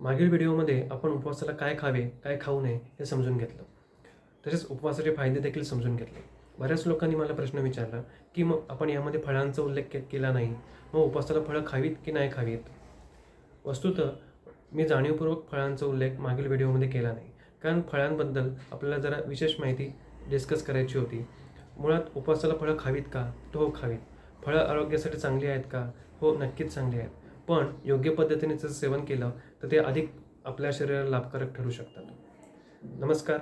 मागील व्हिडिओमध्ये आपण उपवासाला काय खावे काय खाऊ नये हे समजून घेतलं. तसेच उपवासाचे फायदे देखील समजून घेतले. बऱ्याच लोकांनी मला प्रश्न विचारला की मग आपण यामध्ये फळांचा उल्लेख केला नाही मग उपवासाला फळं खावीत की नाही खावीत? वस्तुतः मी जाणीवपूर्वक फळांचा उल्लेख मागील व्हिडिओमध्ये केला नाही. कारण फळांबद्दल आपल्याला जरा विशेष माहिती डिस्कस करायची होती. मुळात उपवासाला फळं खावीत का? तो हो खावीत. फळं आरोग्यासाठी चांगली आहेत का? हो नक्कीच चांगली आहेत. पण योग्य पद्धतीने जर सेवन केलं तर ते अधिक आपल्या शरीराला लाभकारक ठरू शकतात. नमस्कार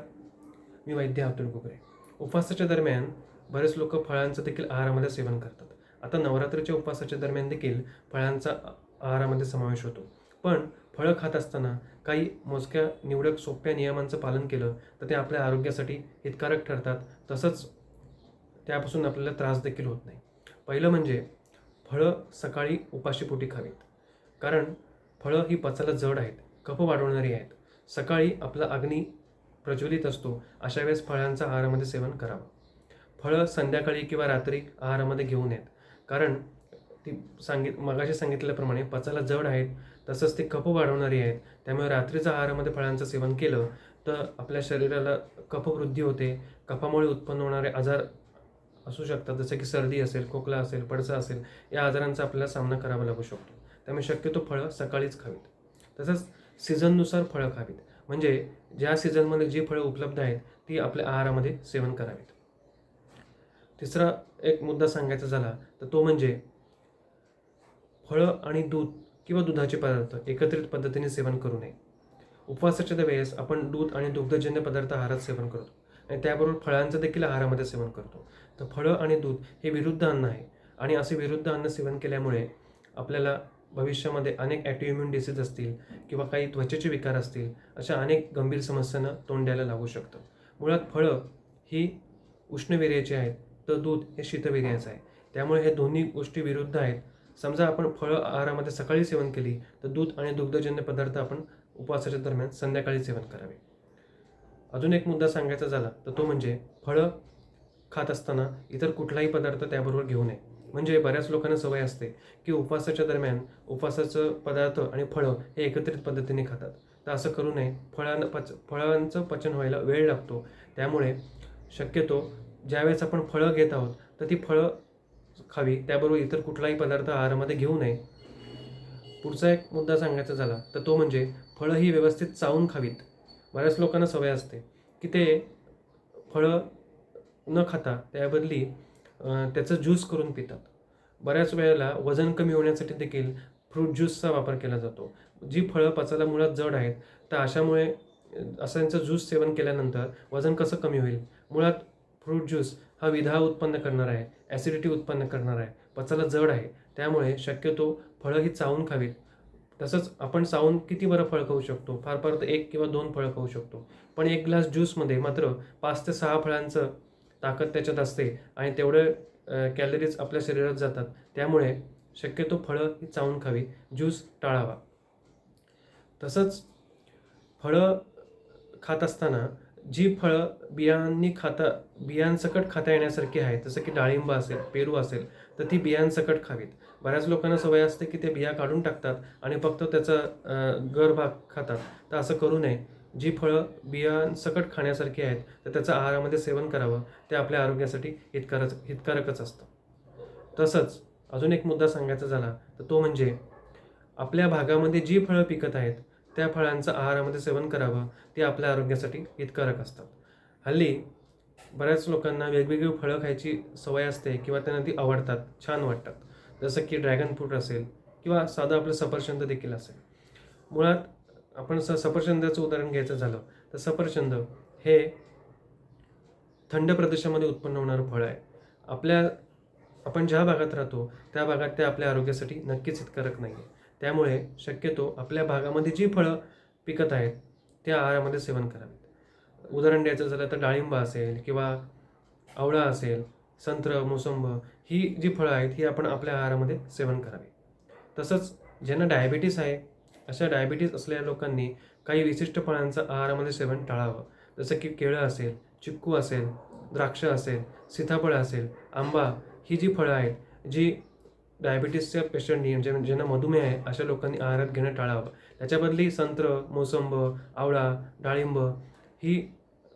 मी वैद्य अब्दुल कुकरे उपवासाच्या दरम्यान बरेच लोक फळांचं देखील आहारामध्ये सेवन करतात. आता नवरात्रीच्या उपवासाच्या दरम्यान देखील फळांचा आहारामध्ये समावेश होतो. पण फळं खात असताना काही मोजक्या निवडक सोप्या नियमांचं पालन केलं तर ते आपल्या आरोग्यासाठी हितकारक ठरतात. तसंच त्यापासून आपल्याला त्रास देखील होत नाही. पहिलं म्हणजे फळं सकाळी उपाशीपोटी खावीत. कारण फळं ही पचायला जड आहेत कफ वाढवणारी आहेत. सकाळी आपला अग्नी प्रज्वलित असतो अशा वेळेस फळांचा आहारामध्ये सेवन करावं. फळं संध्याकाळी किंवा रात्री आहारामध्ये घेऊ नयेत कारण ती सांगित मगाशी सांगितल्याप्रमाणे पचायला जड आहेत तसंच ते कफ वाढवणारी आहेत. त्यामुळे रात्रीच्या आहारामध्ये फळांचं सेवन केलं तर आपल्या शरीराला कफवृद्धी होते. कफामुळे उत्पन्न होणारे आजार असू शकतात जसं की सर्दी असेल खोकला असेल पडसा असेल या आजारांचा आपल्याला सामना करावा लागू शकतो. त्यामुळे शक्यतो फळं सकाळीच खावीत. तसंच सीझननुसार फळं खावीत. म्हणजे ज्या सीझनमध्ये जी फळं उपलब्ध आहेत ती आपल्या आहारामध्ये सेवन करावीत. तिसरा एक मुद्दा सांगायचा झाला तर तो म्हणजे फळं आणि दूध किंवा दुधाचे पदार्थ एकत्रित पद्धतीने सेवन करू नये. उपवासाच्या वेळेस आपण दूध आणि दुग्धजन्य पदार्थ आहारात सेवन करतो आणि त्याबरोबर फळांचं देखील आहारामध्ये सेवन करतो. तर फळं आणि दूध हे विरुद्ध अन्न आहे आणि असे विरुद्ध अन्न सेवन केल्यामुळे आपल्याला भविष्यामध्ये अनेक ॲटोइम्युन डिसीज असतील किंवा काही त्वचेचे विकार असतील अशा अनेक गंभीर समस्यांना तोंड द्यायला लागू शकतं. मुळात फळं ही उष्णवीर्याची आहेत तर दूध हे शीतवीर्याचं आहे. त्यामुळे हे दोन्ही गोष्टी विरुद्ध आहेत. समजा आपण फळं आहारामध्ये सकाळी सेवन केली तर दूध आणि दुग्धजन्य पदार्थ आपण उपवासाच्या दरम्यान संध्याकाळी सेवन करावे. अजून एक मुद्दा सांगायचा झाला तर तो म्हणजे फळं खात असताना इतर कुठलाही पदार्थ त्याबरोबर घेऊ नये. म्हणजे बऱ्याच लोकांना सवय असते की उपवासाच्या दरम्यान उपवासाचं पदार्थ आणि फळं हे एकत्रित पद्धतीने खातात. तर असं करू नये. फळांना पच फळांचं पचन व्हायला वेळ लागतो. त्यामुळे शक्यतो ज्यावेळेस आपण फळं घेत आहोत तर ती फळं खावी. त्याबरोबर इतर कुठलाही पदार्थ आहारामध्ये घेऊ नये. पुढचा एक मुद्दा सांगायचा झाला तर तो म्हणजे फळं ही व्यवस्थित चावून खावीत. बऱ्याच लोकांना सवय असते की ते फळं न खाता त्याबदली त्याचं ज्यूस करून पितात. बऱ्याच वेळेला वजन कमी होण्यासाठी देखील फ्रूट ज्यूसचा वापर केला जातो. जी फळं पचायला मुळात जड आहेत तर अशामुळे असांचं ज्यूस सेवन केल्यानंतर वजन कसं कमी होईल? मुळात फ्रूट ज्यूस हा विधा उत्पन्न करणार आहे ॲसिडिटी उत्पन्न करणार आहे पचायला जड आहे. त्यामुळे शक्यतो फळं ही चावून खावीत. तसंच आपण चावून किती बरं फळ खाऊ शकतो? फार फार तर एक किंवा दोन फळं खाऊ शकतो. पण एक ग्लास ज्यूसमध्ये मात्र पाच ते सहा फळांचं ताकद त्याच्यात असते आणि तेवढं कॅलरीज आपल्या शरीरात जातात. त्यामुळे शक्यतो फळं ही चावून खावी. ज्यूस टाळावा. तसंच फळं खात असताना जी फळं बियांनी खाता बियांसकट खाता येण्यासारखी आहेत जसं की डाळिंब असेल पेरू असेल तर ती बियांसकट खावीत. बऱ्याच लोकांना सवय असते की ते बिया काढून टाकतात आणि फक्त त्याचा गर भाग खातात. तर असं करू नये. जी फळं बियांसकट खाण्यासारखी आहेत तर त्याचं आहारामध्ये सेवन करावं. ते आपल्या आरोग्यासाठी हितकारच हितकारकच असतं. तसंच अजून एक मुद्दा सांगायचा झाला तर तो म्हणजे आपल्या भागामध्ये जी फळं पिकत आहेत त्या फळांचं आहारामध्ये सेवन करावं. ते आपल्या आरोग्यासाठी हितकारक असतात. हल्ली बऱ्याच लोकांना वेगवेगळी फळं खायची सवय असते किंवा त्यांना ती आवडतात छान वाटतात. जसं की ड्रॅगन फ्रूट असेल किंवा साधं आपलं सफरचंद देखील असेल. मुळात आपण स सफरचंदाचं उदाहरण घ्यायचं झालं तर सफरचंद हे थंड प्रदेशामध्ये उत्पन्न होणारं फळ आहे. आपल्या आपण ज्या भागात राहतो त्या भागात ते आपल्या आरोग्यासाठी नक्कीच हितकारक नाही आहे त्यामुळे शक्यतो आपल्या भागामध्ये जी फळं पिकत आहेत त्या आहारामध्ये सेवन करावीत. उदाहरण द्यायचं झालं तर डाळिंब असेल किंवा आवळा असेल संत्र मोसंब ही जी फळं आहेत ही आपण आपल्या आहारामध्ये सेवन करावी. तसंच ज्यांना डायबिटीस आहे अशा डायबिटीस असलेल्या लोकांनी काही विशिष्ट फळांचं आहारामध्ये सेवन टाळावं. जसं की केळं असेल चिक्कू असेल द्राक्ष असेल सीताफळ असेल आंबा ही जी फळं आहेत जी डायबिटीसच्या पेशंटनी म्हणजे ज्यांना मधुमेह आहे अशा लोकांनी आहारात घेणं टाळावं. त्याच्याबदली संत्र मोसंब आवळा डाळिंब ही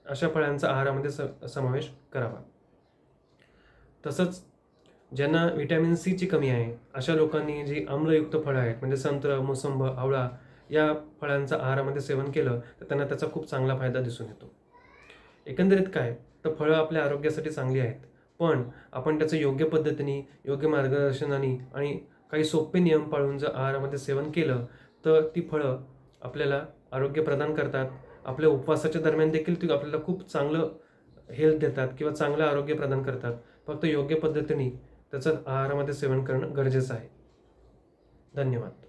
अशा फळांचा आहारामध्ये स समावेश करावा. तसंच ज्यांना व्हिटॅमिन सीची कमी आहे अशा लोकांनी जी आम्लयुक्त फळं आहेत म्हणजे संत्र मोसंब आवळा या फळांचा आहारामध्ये सेवन केलं तर त्यांना त्याचा खूप चांगला फायदा दिसून येतो. एकंदरीत काय? तर फळं आपल्या आरोग्यासाठी चांगली आहेत पण आपण त्याचं योग्य पद्धतीने योग्य मार्गदर्शनाने आणि काही सोपे नियम पाळून जर आहारामध्ये सेवन केलं तर ती फळं आपल्याला आरोग्य प्रदान करतात. आपल्या उपवासाच्या दरम्यान देखील ती आपल्याला खूप चांगलं हेल्थ देतात किंवा चांगलं आरोग्य प्रदान करतात. फक्त योग्य पद्धतीने त्याचं आहारामध्ये सेवन करणं गरजेचं आहे. धन्यवाद.